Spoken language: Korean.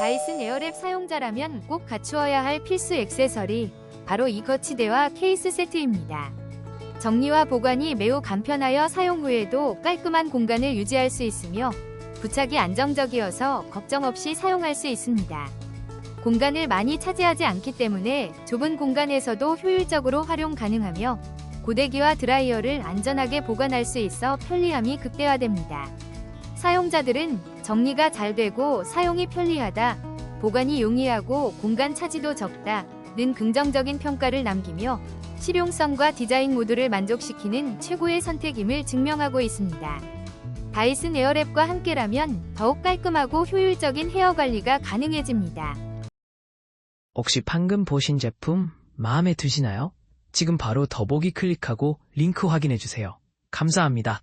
다이슨 에어랩 사용자라면 꼭 갖추어야 할 필수 액세서리 바로 이 거치대와 케이스 세트입니다. 정리와 보관이 매우 간편하여 사용 후에도 깔끔한 공간을 유지할 수 있으며 부착이 안정적이어서 걱정 없이 사용할 수 있습니다. 공간을 많이 차지하지 않기 때문에 좁은 공간에서도 효율적으로 활용 가능하며 고데기와 드라이어를 안전하게 보관할 수 있어 편리함이 극대화됩니다. 사용자들은 정리가 잘 되고 사용이 편리하다, 보관이 용이하고 공간 차지도 적다, 는 긍정적인 평가를 남기며 실용성과 디자인 모두를 만족시키는 최고의 선택임을 증명하고 있습니다. 다이슨 에어랩과 함께라면 더욱 깔끔하고 효율적인 헤어 관리가 가능해집니다. 혹시 방금 보신 제품 마음에 드시나요? 지금 바로 더보기 클릭하고 링크 확인해주세요. 감사합니다.